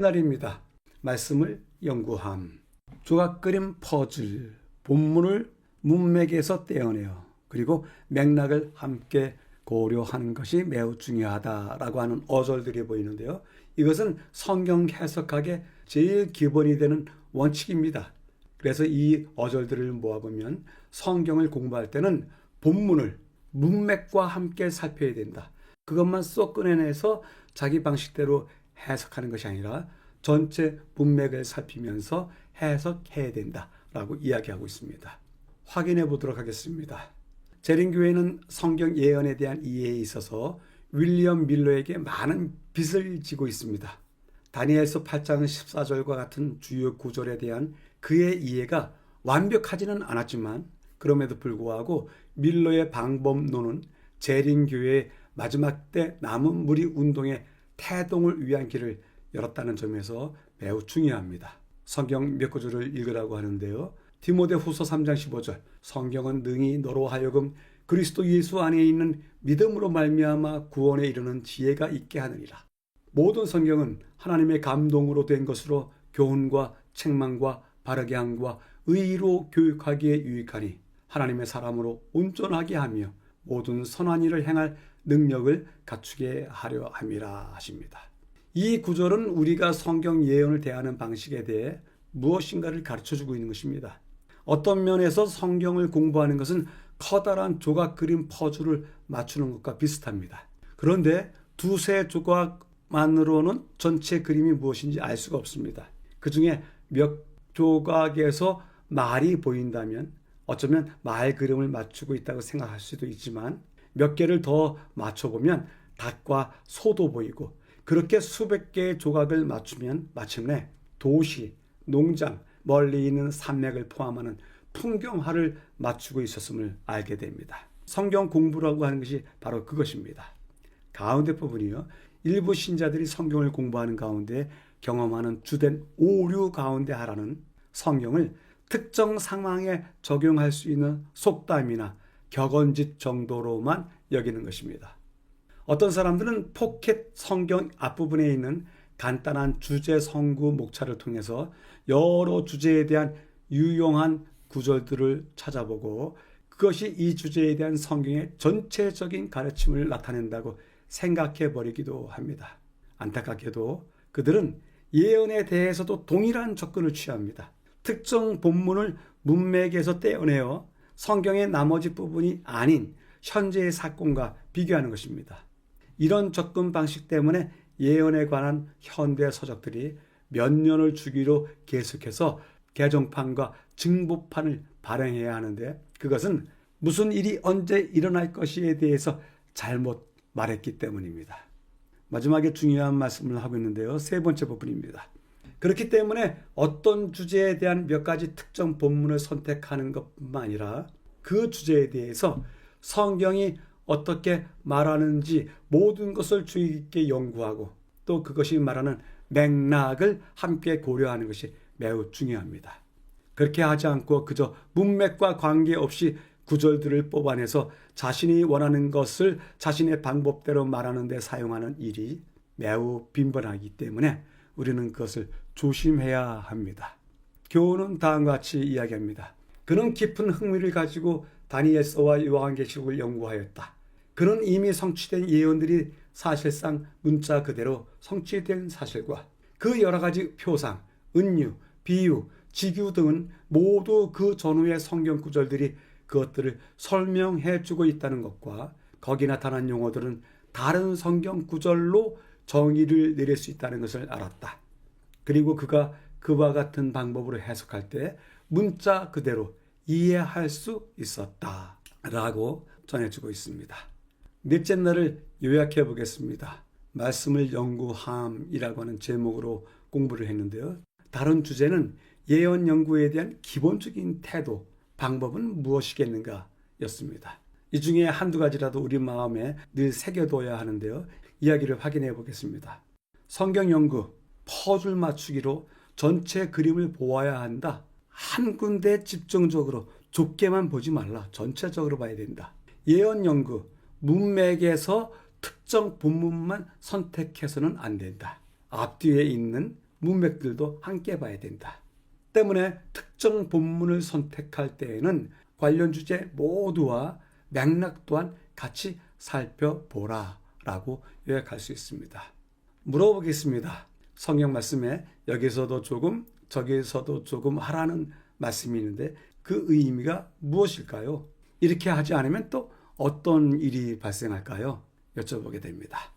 날입니다. 말씀을 연구함. 조각 그림 퍼즐. 본문을 문맥에서 떼어내어 그리고 맥락을 함께 고려하는 것이 매우 중요하다라고 하는 어절들이 보이는데요. 이것은 성경 해석학의 제일 기본이 되는 원칙입니다. 그래서 이 어절들을 모아보면 성경을 공부할 때는 본문을 문맥과 함께 살펴야 된다. 그것만 쏙 꺼내내서 자기 방식대로 해석하는 것이 아니라 전체 문맥을 살피면서 해석해야 된다라고 이야기하고 있습니다. 확인해 보도록 하겠습니다. 재림교회는 성경 예언에 대한 이해에 있어서 윌리엄 밀러에게 많은 빚을 지고 있습니다. 다니엘서 8장 14절과 같은 주요 구절에 대한 그의 이해가 완벽하지는 않았지만 그럼에도 불구하고 밀러의 방법론은 재림교회의 마지막 때 남은 무리 운동의 태동을 위한 길을 열었다는 점에서 매우 중요합니다. 성경 몇 구절을 읽으라고 하는데요. 디모데 후서 3장 15절 성경은 능히 너로 하여금 그리스도 예수 안에 있는 믿음으로 말미암아 구원에 이르는 지혜가 있게 하느니라. 모든 성경은 하나님의 감동으로 된 것으로 교훈과 책망과 바르게 함과 의로 교육하기에 유익하니 하나님의 사람으로 온전하게 하며 모든 선한 일을 행할 능력을 갖추게 하려 함이라 하십니다. 이 구절은 우리가 성경 예언을 대하는 방식에 대해 무엇인가를 가르쳐 주고 있는 것입니다. 어떤 면에서 성경을 공부하는 것은 커다란 조각 그림 퍼즐을 맞추는 것과 비슷합니다. 그런데 두세 조각만으로는 전체 그림이 무엇인지 알 수가 없습니다. 그 중에 몇 조각에서 말이 보인다면 어쩌면 말 그림을 맞추고 있다고 생각할 수도 있지만 몇 개를 더 맞춰보면 닭과 소도 보이고 그렇게 수백 개의 조각을 맞추면 마침내 도시, 농장, 멀리 있는 산맥을 포함하는 풍경화를 맞추고 있었음을 알게 됩니다. 성경 공부라고 하는 것이 바로 그것입니다. 가운데 부분이요. 일부 신자들이 성경을 공부하는 가운데 경험하는 주된 오류 가운데 하나는 성경을 특정 상황에 적용할 수 있는 속담이나 격언짓 정도로만 여기는 것입니다. 어떤 사람들은 포켓 성경 앞부분에 있는 간단한 주제 성구 목차를 통해서 여러 주제에 대한 유용한 구절들을 찾아보고 그것이 이 주제에 대한 성경의 전체적인 가르침을 나타낸다고 생각해 버리기도 합니다. 안타깝게도 그들은 예언에 대해서도 동일한 접근을 취합니다. 특정 본문을 문맥에서 떼어내어 성경의 나머지 부분이 아닌 현재의 사건과 비교하는 것입니다. 이런 접근 방식 때문에 예언에 관한 현대 서적들이 몇 년을 주기로 계속해서 개정판과 증보판을 발행해야 하는데 그것은 무슨 일이 언제 일어날 것에 대해서 잘못 말했기 때문입니다. 마지막에 중요한 말씀을 하고 있는데요. 세 번째 부분입니다. 그렇기 때문에 어떤 주제에 대한 몇 가지 특정 본문을 선택하는 것뿐만 아니라 그 주제에 대해서 성경이 어떻게 말하는지 모든 것을 주의 깊게 연구하고 또 그것이 말하는 맥락을 함께 고려하는 것이 매우 중요합니다. 그렇게 하지 않고 그저 문맥과 관계없이 구절들을 뽑아내서 자신이 원하는 것을 자신의 방법대로 말하는 데 사용하는 일이 매우 빈번하기 때문에 우리는 그것을 조심해야 합니다. 교훈은 다음과 같이 이야기합니다. 그는 깊은 흥미를 가지고 다니엘서와 요한계시록을 연구하였다. 그는 이미 성취된 예언들이 사실상 문자 그대로 성취된 사실과 그 여러 가지 표상, 은유, 비유, 직유 등은 모두 그 전후의 성경 구절들이 그것들을 설명해 주고 있다는 것과 거기 나타난 용어들은 다른 성경 구절로 정의를 내릴 수 있다는 것을 알았다. 그리고 그가 그와 같은 방법으로 해석할 때 문자 그대로 이해할 수 있었다. 라고 전해주고 있습니다. 넷째 날을 요약해 보겠습니다. 말씀을 연구함이라고 하는 제목으로 공부를 했는데요. 다른 주제는 예언 연구에 대한 기본적인 태도, 방법은 무엇이겠는가 였습니다. 이 중에 한두 가지라도 우리 마음에 늘 새겨둬야 하는데요. 이야기를 확인해 보겠습니다. 성경 연구, 퍼즐 맞추기로 전체 그림을 보아야 한다. 한 군데 집중적으로 좁게만 보지 말라. 전체적으로 봐야 된다. 예언 연구, 문맥에서 특정 본문만 선택해서는 안 된다. 앞뒤에 있는 문맥들도 함께 봐야 된다. 때문에 특정 본문을 선택할 때에는 관련 주제 모두와 맥락 또한 같이 살펴보라 라고 요약할 수 있습니다. 물어보겠습니다. 성경 말씀에 여기서도 조금 저기서도 조금 하라는 말씀이 있는데 그 의미가 무엇일까요? 이렇게 하지 않으면 또 어떤 일이 발생할까요? 여쭤보게 됩니다.